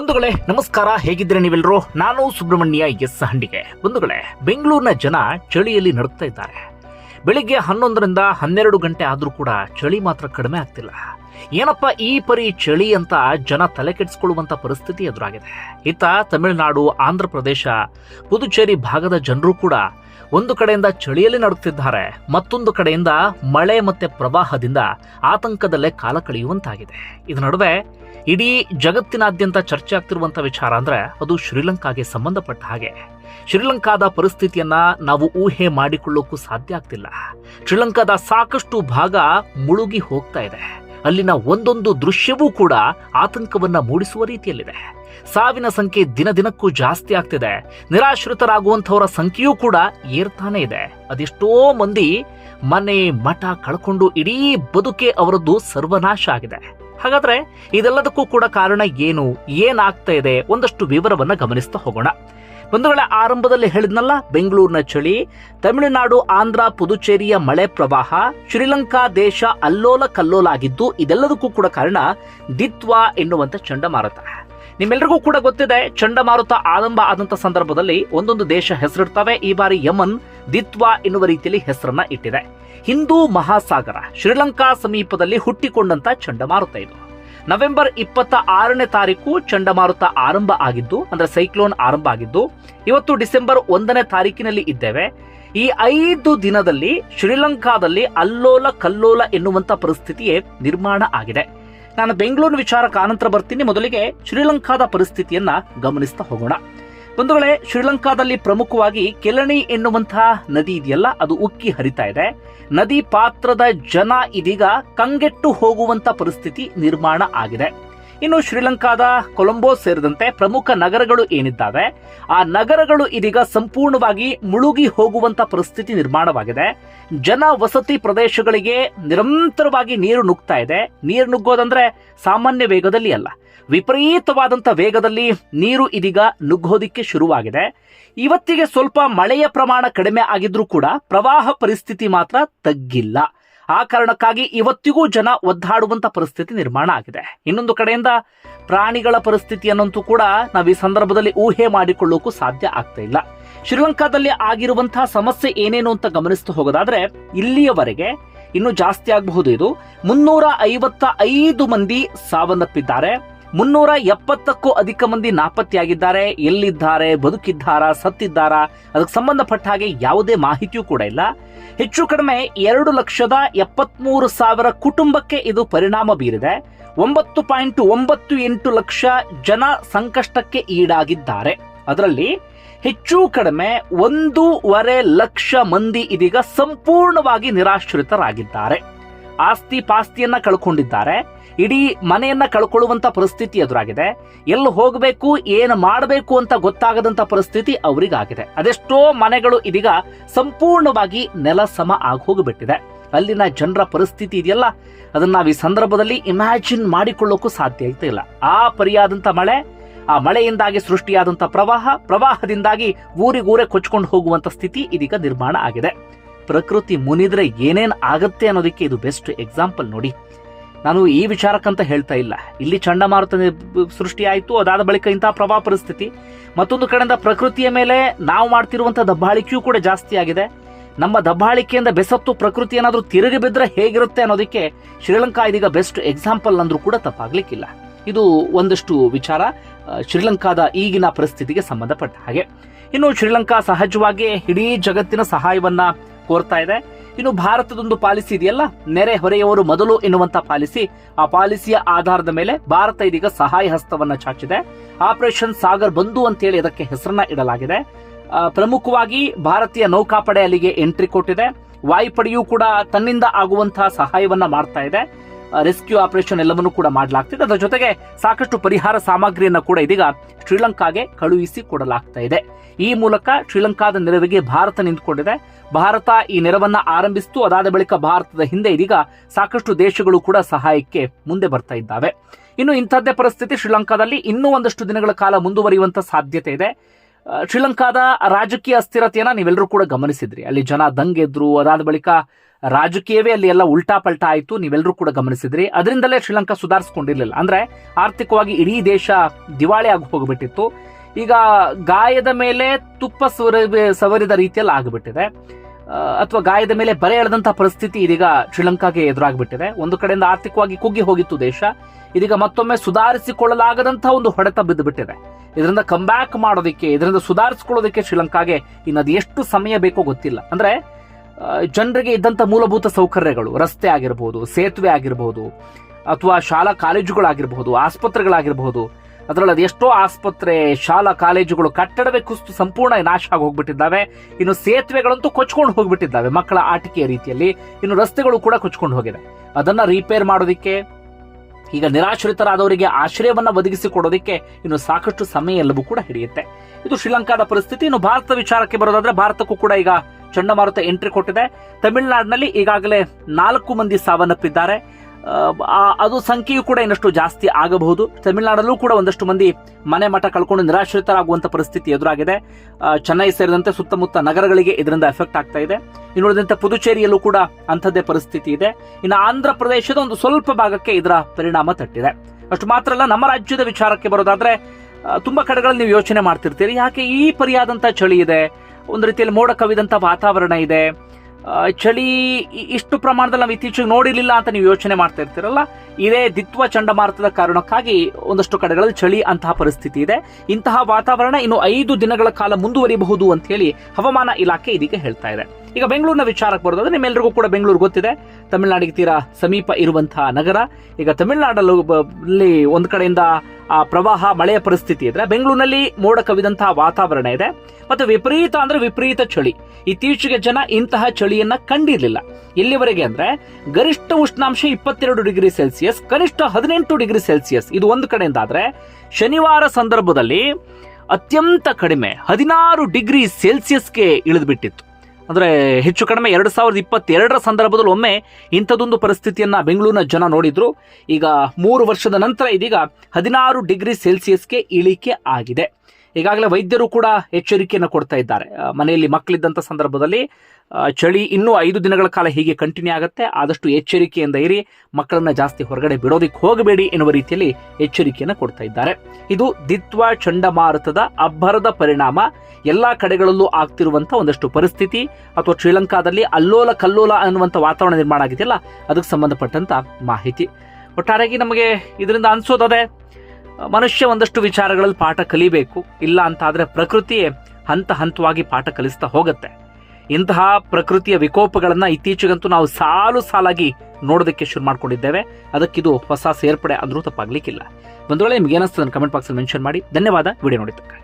ಬಂಧುಗಳೇ, ನಮಸ್ಕಾರ. ಹೇಗಿದ್ರೆ ನೀವೆಲ್ಲರೂ? ನಾನು ಸುಬ್ರಹ್ಮಣ್ಯ ಎಸ್ ಹಂಡಿಗೆ. ಬಂಧುಗಳೇ, ಬೆಂಗಳೂರಿನ ಜನ ಚಳಿಯಲ್ಲಿ ನಡುಕ್ತಾ ಇದ್ದಾರೆ. ಬೆಳಿಗ್ಗೆ ಹನ್ನೊಂದರಿಂದ ಹನ್ನೆರಡು ಗಂಟೆ ಆದರೂ ಕೂಡ ಚಳಿ ಮಾತ್ರ ಕಡಿಮೆ ಆಗ್ತಿಲ್ಲ. ಏನಪ್ಪ ಈ ಪರಿ ಚಳಿ ಅಂತ ಜನ ತಲೆ ಕೆಡಿಸ್ಕೊಳ್ಳುವಂತ ಪರಿಸ್ಥಿತಿ ಎದುರಾಗಿದೆ. ಇತ್ತ ತಮಿಳುನಾಡು, ಆಂಧ್ರ ಪ್ರದೇಶ, ಪುದುಚೇರಿ ಭಾಗದ ಜನರು ಕೂಡ ಒಂದು ಕಡೆಯಿಂದ ಚಳಿಯಲ್ಲಿ ನಡುತ್ತಿದ್ದಾರೆ, ಮತ್ತೊಂದು ಕಡೆಯಿಂದ ಮಳೆ ಮತ್ತೆ ಪ್ರವಾಹದಿಂದ ಆತಂಕದಲ್ಲೇ ಕಾಲ ಕಳೆಯುವಂತಾಗಿದೆ. ಇದು ನಡುವೆ ಇಡೀ ಜಗತ್ತಿನಾದ್ಯಂತ ಚರ್ಚೆ ಆಗ್ತಿರುವಂಥ ವಿಚಾರ ಅಂದ್ರೆ ಅದು ಶ್ರೀಲಂಕಾಗೆ ಸಂಬಂಧಪಟ್ಟ ಹಾಗೆ. ಶ್ರೀಲಂಕಾದ ಪರಿಸ್ಥಿತಿಯನ್ನ ನಾವು ಊಹೆ ಮಾಡಿಕೊಳ್ಳೋಕ್ಕೂ ಸಾಧ್ಯ ಆಗ್ತಿಲ್ಲ. ಶ್ರೀಲಂಕಾದ ಸಾಕಷ್ಟು ಭಾಗ ಮುಳುಗಿ ಹೋಗ್ತಾ ಇದೆ. ಅಲ್ಲಿನ ಒಂದೊಂದು ದೃಶ್ಯವೂ ಕೂಡ ಆತಂಕವನ್ನ ಮೂಡಿಸುವ ರೀತಿಯಲ್ಲಿದೆ. ಸಾವಿನ ಸಂಖ್ಯೆ ದಿನ ದಿನಕ್ಕೂ ಜಾಸ್ತಿ ಆಗ್ತಿದೆ. ನಿರಾಶ್ರಿತರಾಗುವಂತವರ ಸಂಖ್ಯೆಯೂ ಕೂಡ ಏರ್ತಾನೆ ಇದೆ. ಅದೆಷ್ಟೋ ಮಂದಿ ಮನೆ, ಮಠ ಕಳ್ಕೊಂಡು ಇಡೀ ಬದುಕೆ ಅವರದ್ದು ಸರ್ವನಾಶ ಆಗಿದೆ. ಹಾಗಾದ್ರೆ ಇದೆಲ್ಲದಕ್ಕೂ ಕೂಡ ಕಾರಣ ಏನು? ಏನಾಗ್ತಾ ಇದೆ? ಒಂದಷ್ಟು ವಿವರವನ್ನ ಗಮನಿಸ್ತಾ ಹೋಗೋಣ. ಬಂಧುಗಳ ಆರಂಭದಲ್ಲಿ ಹೇಳಿದ್ನಲ್ಲ, ಬೆಂಗಳೂರಿನ ಚಳಿ, ತಮಿಳುನಾಡು, ಆಂಧ್ರ, ಪುದುಚೇರಿಯ ಮಳೆ ಪ್ರವಾಹ, ಶ್ರೀಲಂಕಾ ದೇಶ ಅಲ್ಲೋಲ ಕಲ್ಲೋಲ ಆಗಿದ್ದು ಇದೆಲ್ಲದಕ್ಕೂ ಕೂಡ ಕಾರಣ ದಿತ್ವ ಎನ್ನುವಂತ ಚಂಡಮಾರುತ. ನಿಮ್ಮೆಲ್ಲರಿಗೂ ಕೂಡ ಗೊತ್ತಿದೆ, ಚಂಡಮಾರುತ ಆರಂಭ ಆದಂತ ಸಂದರ್ಭದಲ್ಲಿ ಒಂದೊಂದು ದೇಶ ಹೆಸರಿಡ್ತವೆ. ಈ ಬಾರಿ ಯಮನ್ ದಿತ್ವ ಎನ್ನುವ ರೀತಿಯಲ್ಲಿ ಹೆಸರನ್ನ ಇಟ್ಟಿದೆ. ಹಿಂದೂ ಮಹಾಸಾಗರ, ಶ್ರೀಲಂಕಾ ಸಮೀಪದಲ್ಲಿ ಹುಟ್ಟಿಕೊಂಡಂತ ಚಂಡಮಾರುತ ಇದು. ನವೆಂಬರ್ ಇಪ್ಪತ್ತ ಆರನೇ ತಾರೀಕು ಚಂಡಮಾರುತ ಆರಂಭ ಆಗಿದ್ದು, ಅಂದ್ರೆ ಸೈಕ್ಲೋನ್ ಆರಂಭ ಆಗಿದ್ದು, ಇವತ್ತು ಡಿಸೆಂಬರ್ ಒಂದನೇ ತಾರೀಕಿನಲ್ಲಿ ಇದ್ದೇವೆ. ಈ ಐದು ದಿನದಲ್ಲಿ ಶ್ರೀಲಂಕಾದಲ್ಲಿ ಅಲ್ಲೋಲ ಕಲ್ಲೋಲ ಎನ್ನುವಂತ ಪರಿಸ್ಥಿತಿಯೇ ನಿರ್ಮಾಣ ಆಗಿದೆ. ನಾನು ಬೆಂಗಳೂರು ವಿಚಾರಕ್ಕೆ ಆನಂತರ ಬರ್ತೀನಿ. ಮೊದಲಿಗೆ ಶ್ರೀಲಂಕಾದ ಪರಿಸ್ಥಿತಿಯನ್ನ ಗಮನಿಸ್ತಾ ಹೋಗೋಣ. ಬಂಧುಗಳೇ, ಶ್ರೀಲಂಕಾದಲ್ಲಿ ಪ್ರಮುಖವಾಗಿ ಕೆಲಣಿ ಎನ್ನುವಂತಹ ನದಿ ಇದೆಯಲ್ಲ, ಅದು ಉಕ್ಕಿ ಹರಿತಾ ಇದೆ. ನದಿ ಪಾತ್ರದ ಜನ ಇದೀಗ ಕಂಗೆಟ್ಟು ಹೋಗುವಂತ ಪರಿಸ್ಥಿತಿ ನಿರ್ಮಾಣ ಆಗಿದೆ. ಇನ್ನು ಶ್ರೀಲಂಕಾದ ಕೊಲಂಬೋ ಸೇರಿದಂತೆ ಪ್ರಮುಖ ನಗರಗಳು ಏನಿದ್ದಾವೆ? ಆ ನಗರಗಳು ಇದೀಗ ಸಂಪೂರ್ಣವಾಗಿ ಮುಳುಗಿ ಹೋಗುವಂತ ಪರಿಸ್ಥಿತಿ ನಿರ್ಮಾಣವಾಗಿದೆ. ಜನ ವಸತಿ ಪ್ರದೇಶಗಳಿಗೆ ನಿರಂತರವಾಗಿ ನೀರು ನುಗ್ತಾ ಇದೆ. ನೀರು ನುಗ್ಗೋದಂದ್ರೆ ಸಾಮಾನ್ಯ ವೇಗದಲ್ಲಿ ಅಲ್ಲ. ವಿಪರೀತವಾದಂಥ ವೇಗದಲ್ಲಿ ನೀರು ಇದೀಗ ನುಗ್ಗೋದಿಕ್ಕೆ ಶುರುವಾಗಿದೆ. ಇವತ್ತಿಗೆ ಸ್ವಲ್ಪ ಮಳೆಯ ಪ್ರಮಾಣ ಕಡಿಮೆ ಆಗಿದ್ರೂ ಕೂಡ ಪ್ರವಾಹ ಪರಿಸ್ಥಿತಿ ಮಾತ್ರ ತಗ್ಗಿಲ್ಲ. ಆ ಕಾರಣಕ್ಕಾಗಿ ಇವತ್ತಿಗೂ ಜನ ಒದ್ದಾಡುವಂತ ಪರಿಸ್ಥಿತಿ ನಿರ್ಮಾಣ ಆಗಿದೆ. ಇನ್ನೊಂದು ಕಡೆಯಿಂದ ಪ್ರಾಣಿಗಳ ಪರಿಸ್ಥಿತಿಯನ್ನಂತೂ ಕೂಡ ನಾವು ಈ ಸಂದರ್ಭದಲ್ಲಿ ಊಹೆ ಮಾಡಿಕೊಳ್ಳೋಕ್ಕೂ ಸಾಧ್ಯ ಆಗ್ತಾ ಇಲ್ಲ. ಶ್ರೀಲಂಕಾದಲ್ಲಿ ಆಗಿರುವಂತಹ ಸಮಸ್ಯೆ ಏನೇನು ಅಂತ ಗಮನಿಸ್ತಾ ಹೋಗೋದಾದ್ರೆ, ಇಲ್ಲಿಯವರೆಗೆ ಇನ್ನು ಜಾಸ್ತಿ ಆಗಬಹುದು ಇದು ಮುನ್ನೂರ ಐವತ್ತ ಐದು ಮಂದಿ ಸಾವನ್ನಪ್ಪಿದ್ದಾರೆ. ಮುನ್ನೂರ ಎಪ್ಪತ್ತಕ್ಕೂ ಅಧಿಕ ಮಂದಿ ನಾಪತ್ತೆಯಾಗಿದ್ದಾರೆ. ಎಲ್ಲಿದ್ದಾರೆ, ಬದುಕಿದ್ದಾರಾ, ಸತ್ತಿದ್ದಾರಾ, ಅದಕ್ಕೆ ಸಂಬಂಧಪಟ್ಟ ಹಾಗೆ ಯಾವುದೇ ಮಾಹಿತಿಯೂ ಕೂಡ ಇಲ್ಲ. ಹೆಚ್ಚು ಕಡಿಮೆ ಎರಡು ಲಕ್ಷದ ಎಪ್ಪತ್ಮೂರು ಸಾವಿರ ಕುಟುಂಬಕ್ಕೆ ಇದು ಪರಿಣಾಮ ಬೀರಿದೆ. ಒಂಬತ್ತು ಪಾಯಿಂಟ್ ಒಂಬತ್ತು ಎಂಟು ಲಕ್ಷ ಜನ ಸಂಕಷ್ಟಕ್ಕೆ ಈಡಾಗಿದ್ದಾರೆ. ಅದರಲ್ಲಿ ಹೆಚ್ಚು ಕಡಿಮೆ ಒಂದೂವರೆ ಲಕ್ಷ ಮಂದಿ ಇದೀಗ ಸಂಪೂರ್ಣವಾಗಿ ನಿರಾಶ್ರಿತರಾಗಿದ್ದಾರೆ. ಆಸ್ತಿ ಪಾಸ್ತಿಯನ್ನ ಕಳ್ಕೊಂಡಿದ್ದಾರೆ. ಇಡೀ ಮನೆಯನ್ನ ಕಳ್ಕೊಳ್ಳುವಂತ ಪರಿಸ್ಥಿತಿ ಎದುರಾಗಿದೆ. ಎಲ್ಲಿ ಹೋಗಬೇಕು, ಏನು ಮಾಡಬೇಕು ಅಂತ ಗೊತ್ತಾಗದಂತ ಪರಿಸ್ಥಿತಿ ಅವರಿಗಾಗಿದೆ. ಅದೆಷ್ಟೋ ಮನೆಗಳು ಇದೀಗ ಸಂಪೂರ್ಣವಾಗಿ ನೆಲಸಮ ಆಗಿ ಹೋಗಿಬಿಟ್ಟಿದೆ. ಅಲ್ಲಿನ ಜನರ ಪರಿಸ್ಥಿತಿ ಇದೆಯಲ್ಲ, ಅದನ್ನ ನಾವು ಈ ಸಂದರ್ಭದಲ್ಲಿ ಇಮ್ಯಾಜಿನ್ ಮಾಡಿಕೊಳ್ಳೋಕ್ಕೂ ಸಾಧ್ಯ ಆಗ್ತಾ ಇಲ್ಲ. ಆ ಪರಿಯಾದಂತ ಮಳೆ, ಆ ಮಳೆಯಿಂದಾಗಿ ಸೃಷ್ಟಿಯಾದಂತ ಪ್ರವಾಹ, ಪ್ರವಾಹದಿಂದಾಗಿ ಊರಿಗೂರೇ ಕೊಚ್ಕೊಂಡು ಹೋಗುವಂತ ಸ್ಥಿತಿ ಇದೀಗ ನಿರ್ಮಾಣ ಆಗಿದೆ. ಪ್ರಕೃತಿ ಮುನಿದ್ರೆ ಏನೇನು ಆಗತ್ತೆ ಅನ್ನೋದಕ್ಕೆ ಇದು ಬೆಸ್ಟ್ ಎಕ್ಸಾಂಪಲ್ ನೋಡಿ. ನಾನು ಈ ವಿಚಾರಕ್ಕಂತ ಹೇಳ್ತಾ ಇಲ್ಲ. ಇಲ್ಲಿ ಚಂಡಮಾರುತ ಸೃಷ್ಟಿಯಾಯಿತು ಅದಾದ ಬಳಿಕ ಇಂತಹ ಪ್ರವಾಹ ಪರಿಸ್ಥಿತಿ. ಮತ್ತೊಂದು ಕಡೆಯಿಂದ ಪ್ರಕೃತಿಯ ಮೇಲೆ ನಾವು ಮಾಡ್ತಿರುವಂತಹ ದಬ್ಬಾಳಿಕೆಯೂ ಕೂಡ ಜಾಸ್ತಿ ಆಗಿದೆ. ನಮ್ಮ ದಬ್ಬಾಳಿಕೆಯಿಂದ ಬೆಸತ್ತು ಪ್ರಕೃತಿ ಏನಾದರೂ ತಿರುಗಿ ಬಿದ್ದರೆ ಹೇಗಿರುತ್ತೆ ಅನ್ನೋದಕ್ಕೆ ಶ್ರೀಲಂಕಾ ಇದೀಗ ಬೆಸ್ಟ್ ಎಕ್ಸಾಂಪಲ್ ಅಂದ್ರೂ ಕೂಡ ತಪ್ಪಾಗ್ಲಿಕ್ಕಿಲ್ಲ. ಇದು ಒಂದಷ್ಟು ವಿಚಾರ ಶ್ರೀಲಂಕಾದ ಈಗಿನ ಪರಿಸ್ಥಿತಿಗೆ ಸಂಬಂಧಪಟ್ಟ ಹಾಗೆ. ಇನ್ನು ಶ್ರೀಲಂಕಾ ಸಹಜವಾಗಿ ಇಡೀ ಜಗತ್ತಿನ ಸಹಾಯವನ್ನ ಕೋರ್ತಾ ಇದೆ. ಇನ್ನು ಭಾರತದೊಂದು ಪಾಲಿಸಿ ಇದೆಯಲ್ಲ? ನೆರೆ ಹೊರೆಯವರು ಮೊದಲು ಎನ್ನುವಂತ ಪಾಲಿಸಿ, ಆ ಪಾಲಿಸಿಯ ಆಧಾರದ ಮೇಲೆ ಭಾರತ ಇದೀಗ ಸಹಾಯ ಹಸ್ತವನ್ನ ಚಾಚಿದೆ. ಆಪರೇಷನ್ ಸಾಗರ್ ಬಂಧು ಅಂತೇಳಿ ಅದಕ್ಕೆ ಹೆಸರನ್ನ ಇಡಲಾಗಿದೆ. ಪ್ರಮುಖವಾಗಿ ಭಾರತೀಯ ನೌಕಾಪಡೆ ಅಲ್ಲಿಗೆ ಎಂಟ್ರಿ ಕೊಟ್ಟಿದೆ. ವಾಯುಪಡೆಯೂ ಕೂಡ ತನ್ನಿಂದ ಆಗುವಂತಹ ಸಹಾಯವನ್ನ ಮಾಡ್ತಾ ಇದೆ. ರೆಸ್ಕ್ಯೂ ಆಪರೇಷನ್ ಎಲ್ಲವನ್ನೂ ಕೂಡ ಮಾಡಲಾಗ್ತಿದೆ. ಅದರ ಜೊತೆಗೆ ಸಾಕಷ್ಟು ಪರಿಹಾರ ಸಾಮಗ್ರಿಯನ್ನು ಕೂಡ ಇದೀಗ ಶ್ರೀಲಂಕಾಗೆ ಕಳುಹಿಸಿ ಕೊಡಲಾಗ್ತಾ ಇದೆ. ಈ ಮೂಲಕ ಶ್ರೀಲಂಕಾದ ನೆರವಿಗೆ ಭಾರತ ನಿಂತುಕೊಂಡಿದೆ. ಭಾರತ ಈ ನೆರವನ್ನ ಆರಂಭಿಸಿತು. ಅದಾದ ಬಳಿಕ ಭಾರತದ ಹಿಂದೆ ಇದೀಗ ಸಾಕಷ್ಟು ದೇಶಗಳು ಕೂಡ ಸಹಾಯಕ್ಕೆ ಮುಂದೆ ಬರ್ತಾ ಇದ್ದಾವೆ. ಇನ್ನು ಇಂಥದ್ದೇ ಪರಿಸ್ಥಿತಿ ಶ್ರೀಲಂಕಾದಲ್ಲಿ ಇನ್ನೂ ಒಂದಷ್ಟು ದಿನಗಳ ಕಾಲ ಮುಂದುವರಿಯುವಂತ ಸಾಧ್ಯತೆ ಇದೆ. ಶ್ರೀಲಂಕಾದ ರಾಜಕೀಯ ಅಸ್ಥಿರತೆಯನ್ನ ನೀವೆಲ್ಲರೂ ಕೂಡ ಗಮನಿಸಿದ್ರಿ. ಅಲ್ಲಿ ಜನ ದಂಗೆದ್ರು. ಅದಾದ ಬಳಿಕ ರಾಜಕೀಯವೇ ಅಲ್ಲಿ ಎಲ್ಲ ಉಲ್ಟಾ ಪಲ್ಟಾ ಆಯಿತು ನೀವೆಲ್ಲರೂ ಕೂಡ ಗಮನಿಸಿದ್ರಿ. ಅದರಿಂದಲೇ ಶ್ರೀಲಂಕಾ ಸುಧಾರಿಸಿಕೊಂಡಿರಲಿಲ್ಲ. ಅಂದ್ರೆ ಆರ್ಥಿಕವಾಗಿ ಇಡೀ ದೇಶ ದಿವಾಳಿ ಆಗಿ ಹೋಗ್ಬಿಟ್ಟಿತ್ತು. ಈಗ ಗಾಯದ ಮೇಲೆ ತುಪ್ಪ ಸವರ, ಸವರಿದ ರೀತಿಯಲ್ಲಿ ಆಗಿಬಿಟ್ಟಿದೆ. ಅಥವಾ ಗಾಯದ ಮೇಲೆ ಬರೆ ಎಳೆದಂತಹ ಪರಿಸ್ಥಿತಿ ಇದೀಗ ಶ್ರೀಲಂಕಾಗೆ ಎದುರಾಗ್ಬಿಟ್ಟಿದೆ. ಒಂದು ಕಡೆಯಿಂದ ಆರ್ಥಿಕವಾಗಿ ಕುಗ್ಗಿ ಹೋಗಿತ್ತು ದೇಶ. ಇದೀಗ ಮತ್ತೊಮ್ಮೆ ಸುಧಾರಿಸಿಕೊಳ್ಳಲಾಗದಂತಹ ಒಂದು ಹೊಡೆತ ಬಿದ್ದುಬಿಟ್ಟಿದೆ. ಇದರಿಂದ ಕಂಬ್ಯಾಕ್ ಮಾಡೋದಕ್ಕೆ, ಇದರಿಂದ ಸುಧಾರಿಸಿಕೊಳ್ಳೋದಕ್ಕೆ ಶ್ರೀಲಂಕಾಗೆ ಇನ್ನದು ಎಷ್ಟು ಸಮಯ ಬೇಕೋ ಗೊತ್ತಿಲ್ಲ. ಅಂದ್ರೆ ಜನರಿಗೆ ಇದ್ದಂಥ ಮೂಲಭೂತ ಸೌಕರ್ಯಗಳು, ರಸ್ತೆ ಆಗಿರಬಹುದು ಸೇತುವೆ ಆಗಿರಬಹುದು ಅಥವಾ ಶಾಲಾ ಕಾಲೇಜುಗಳಾಗಿರಬಹುದು ಆಸ್ಪತ್ರೆಗಳಾಗಿರಬಹುದು ಅದರಲ್ಲಿ ಅದೆಷ್ಟೋ ಆಸ್ಪತ್ರೆ, ಶಾಲಾ ಕಾಲೇಜುಗಳು ಕಟ್ಟಡವೇ ಕುಸ್ತು ಸಂಪೂರ್ಣ ನಾಶ ಆಗಿ ಹೋಗ್ಬಿಟ್ಟಿದ್ದಾವೆ ಇನ್ನು ಸೇತುವೆಗಳಂತೂ ಕೊಚ್ಕೊಂಡು ಹೋಗ್ಬಿಟ್ಟಿದ್ದಾವೆ, ಮಕ್ಕಳ ಆಟಿಕೆಯ ರೀತಿಯಲ್ಲಿ. ಇನ್ನು ರಸ್ತೆಗಳು ಕೂಡ ಕೊಚ್ಕೊಂಡು ಹೋಗಿದೆ. ಅದನ್ನ ರಿಪೇರ್ ಮಾಡೋದಕ್ಕೆ, ಈಗ ನಿರಾಶ್ರಿತರಾದವರಿಗೆ ಆಶ್ರಯವನ್ನ ಒದಗಿಸಿ ಕೊಡೋದಕ್ಕೆ ಇನ್ನು ಸಾಕಷ್ಟು ಸಮಯ ಎಲ್ಲವೂ ಕೂಡ ಹಿಡಿಯುತ್ತೆ. ಇದು ಶ್ರೀಲಂಕಾದ ಪರಿಸ್ಥಿತಿ. ಇನ್ನು ಭಾರತ ವಿಚಾರಕ್ಕೆ ಬರೋದಾದ್ರೆ, ಭಾರತಕ್ಕೂ ಕೂಡ ಈಗ ಚಂಡಮಾರುತ ಎಂಟ್ರಿ ಕೊಟ್ಟಿದೆ. ತಮಿಳುನಾಡಿನಲ್ಲಿ ಈಗಾಗಲೇ ನಾಲ್ಕು ಮಂದಿ ಸಾವನ್ನಪ್ಪಿದ್ದಾರೆ. ಅದು ಸಂಖ್ಯೆಯು ಕೂಡ ಇನ್ನಷ್ಟು ಜಾಸ್ತಿ ಆಗಬಹುದು. ತಮಿಳುನಾಡಲ್ಲೂ ಕೂಡ ಒಂದಷ್ಟು ಮಂದಿ ಮನೆ ಮಠ ಕಳ್ಕೊಂಡು ನಿರಾಶ್ರಿತರಾಗುವಂಥ ಪರಿಸ್ಥಿತಿ ಎದುರಾಗಿದೆ. ಚೆನ್ನೈ ಸೇರಿದಂತೆ ಸುತ್ತಮುತ್ತ ನಗರಗಳಿಗೆ ಇದರಿಂದ ಎಫೆಕ್ಟ್ ಆಗ್ತಾ ಇದೆ. ಇನ್ನುಳಿದಂತೆ ಪುದುಚೇರಿಯಲ್ಲೂ ಕೂಡ ಅಂಥದ್ದೇ ಪರಿಸ್ಥಿತಿ ಇದೆ. ಇನ್ನು ಆಂಧ್ರ ಪ್ರದೇಶದ ಒಂದು ಸ್ವಲ್ಪ ಭಾಗಕ್ಕೆ ಇದರ ಪರಿಣಾಮ ತಟ್ಟಿದೆ. ಅಷ್ಟು ಮಾತ್ರ ಅಲ್ಲ, ನಮ್ಮ ರಾಜ್ಯದ ವಿಚಾರಕ್ಕೆ ಬರೋದಾದ್ರೆ ತುಂಬಾ ಕಡೆಗಳಲ್ಲಿ ನೀವು ಯೋಚನೆ ಮಾಡ್ತಿರ್ತೀರಿ, ಯಾಕೆ ಈ ಪರಿಯಾದಂತ ಚಳಿ ಇದೆ? ಒಂದು ರೀತಿಯಲ್ಲಿ ಮೋಡ ಕವಿದಂತ ವಾತಾವರಣ ಇದೆ. ಚಳಿ ಇಷ್ಟು ಪ್ರಮಾಣದಲ್ಲಿ ನಾವು ಇತ್ತೀಚೆಗೆ ನೋಡಿರಲಿಲ್ಲ ಅಂತ ನೀವು ಯೋಚನೆ ಮಾಡ್ತಾ ಇರ್ತೀರಲ್ಲ? ಇದೇ ದಿತ್ವ ಚಂಡಮಾರುತದ ಕಾರಣಕ್ಕಾಗಿ ಒಂದಷ್ಟು ಕಡೆಗಳಲ್ಲಿ ಚಳಿ ಅಂತಹ ಪರಿಸ್ಥಿತಿ ಇದೆ. ಇಂತಹ ವಾತಾವರಣ ಇನ್ನು ಐದು ದಿನಗಳ ಕಾಲ ಮುಂದುವರಿಬಹುದು ಅಂತ ಹೇಳಿ ಹವಾಮಾನ ಇಲಾಖೆ ಇದೀಗ ಹೇಳ್ತಾ ಇದೆ. ಈಗ ಬೆಂಗಳೂರಿನ ವಿಚಾರಕ್ಕೆ ಬರೋದಾದ್ರೆ ನಿಮ್ಮೆಲ್ಲರಿಗೂ ಕೂಡ ಬೆಂಗಳೂರು ಗೊತ್ತಿದೆ. ತಮಿಳುನಾಡಿಗೆ ತೀರಾ ಸಮೀಪ ಇರುವಂತಹ ನಗರ. ಈಗ ತಮಿಳುನಾಡಲ್ಲಿ ಒಂದು ಕಡೆಯಿಂದ, ಆ, ಪ್ರವಾಹ, ಮಳೆಯ ಪರಿಸ್ಥಿತಿ ಇದ್ರೆ ಬೆಂಗಳೂರಿನಲ್ಲಿ ಮೋಡ ಕವಿದಂತಹ ವಾತಾವರಣ ಇದೆ. ಮತ್ತೆ ವಿಪರೀತ ಅಂದ್ರೆ ವಿಪರೀತ ಚಳಿ. ಇತ್ತೀಚೆಗೆ ಜನ ಇಂತಹ ಚಳಿಯನ್ನ ಕಂಡಿರ್ಲಿಲ್ಲ. ಎಲ್ಲಿವರೆಗೆ ಅಂದ್ರೆ ಗರಿಷ್ಠ ಉಷ್ಣಾಂಶ ಇಪ್ಪತ್ತೆರಡು ಡಿಗ್ರಿ ಸೆಲ್ಸಿಯಸ್, ಕನಿಷ್ಠ ಹದಿನೆಂಟು ಡಿಗ್ರಿ ಸೆಲ್ಸಿಯಸ್. ಇದು ಒಂದು ಕಡೆಯಿಂದ ಆದ್ರೆ ಶನಿವಾರ ಸಂದರ್ಭದಲ್ಲಿ ಅತ್ಯಂತ ಕಡಿಮೆ ಹದಿನಾರು ಡಿಗ್ರಿ ಸೆಲ್ಸಿಯಸ್ಗೆ ಇಳಿದುಬಿಟ್ಟಿತ್ತು. ಅಂದ್ರೆ ಹೆಚ್ಚು ಕಡಿಮೆ ಎರಡು ಸಾವಿರದ ಇಪ್ಪತ್ತೆರಡರ ಸಂದರ್ಭದಲ್ಲಿ ಒಮ್ಮೆ ಇಂಥದೊಂದು ಪರಿಸ್ಥಿತಿಯನ್ನ ಬೆಂಗಳೂರಿನ ಜನ ನೋಡಿದ್ರು. ಈಗ ಮೂರು ವರ್ಷದ ನಂತರ ಇದೀಗ ಹದಿನಾರು ಡಿಗ್ರಿ ಸೆಲ್ಸಿಯಸ್ಗೆ ಇಳಿಕೆ ಆಗಿದೆ. ಈಗಾಗಲೇ ವೈದ್ಯರು ಕೂಡ ಎಚ್ಚರಿಕೆಯನ್ನು ಕೊಡ್ತಾ ಇದ್ದಾರೆ. ಮನೆಯಲ್ಲಿ ಮಕ್ಕಳಿದ್ದಂಥ ಸಂದರ್ಭದಲ್ಲಿ ಚಳಿ ಇನ್ನೂ ಐದು ದಿನಗಳ ಕಾಲ ಹೀಗೆ ಕಂಟಿನ್ಯೂ ಆಗುತ್ತೆ. ಆದಷ್ಟು ಎಚ್ಚರಿಕೆಯಿಂದ ಇರಿ. ಮಕ್ಕಳನ್ನ ಜಾಸ್ತಿ ಹೊರಗಡೆ ಬಿಡೋದಕ್ಕೆ ಹೋಗಬೇಡಿ ಎನ್ನುವ ರೀತಿಯಲ್ಲಿ ಎಚ್ಚರಿಕೆಯನ್ನು ಕೊಡ್ತಾ ಇದ್ದಾರೆ. ಇದು ದಿತ್ವ ಚಂಡಮಾರುತದ ಅಬ್ಬರದ ಪರಿಣಾಮ. ಎಲ್ಲ ಕಡೆಗಳಲ್ಲೂ ಆಗ್ತಿರುವಂಥ ಒಂದಷ್ಟು ಪರಿಸ್ಥಿತಿ. ಅಥವಾ ಶ್ರೀಲಂಕಾದಲ್ಲಿ ಅಲ್ಲೋಲ ಕಲ್ಲೋಲ ಅನ್ನುವಂಥ ವಾತಾವರಣ ನಿರ್ಮಾಣ ಆಗಿದೆಯಲ್ಲ, ಅದಕ್ಕೆ ಸಂಬಂಧಪಟ್ಟಂತ ಮಾಹಿತಿ. ಒಟ್ಟಾರೆಯಾಗಿ ನಮಗೆ ಇದರಿಂದ ಅನ್ಸೋದದೆ ಮನುಷ್ಯ ಒಂದಷ್ಟು ವಿಚಾರಗಳಲ್ಲಿ ಪಾಠ ಕಲಿಬೇಕು, ಇಲ್ಲ ಅಂತ ಆದರೆ ಪ್ರಕೃತಿಯೇ ಹಂತ ಹಂತವಾಗಿ ಪಾಠ ಕಲಿಸ್ತಾ ಹೋಗುತ್ತೆ. ಇಂತಹ ಪ್ರಕೃತಿಯ ವಿಕೋಪಗಳನ್ನು ಇತ್ತೀಚೆಗಂತೂ ನಾವು ಸಾಲು ಸಾಲಾಗಿ ನೋಡೋದಕ್ಕೆ ಶುರು ಮಾಡಿಕೊಂಡಿದ್ದೇವೆ. ಅದಕ್ಕಿದು ಹೊಸ ಸೇರ್ಪಡೆ ಅಂದರೂ ತಪ್ಪಾಗಲಿಕ್ಕಿಲ್ಲ ಒಂದು ನಿಮ್ಗೆ ಏನಿಸ್ತದೆ ಕಮೆಂಟ್ ಬಾಕ್ಸಲ್ಲಿ ಮೆನ್ಷನ್ ಮಾಡಿ. ಧನ್ಯವಾದ. ವಿಡಿಯೋ ನೋಡಿದ್ದಕ್ಕೆ.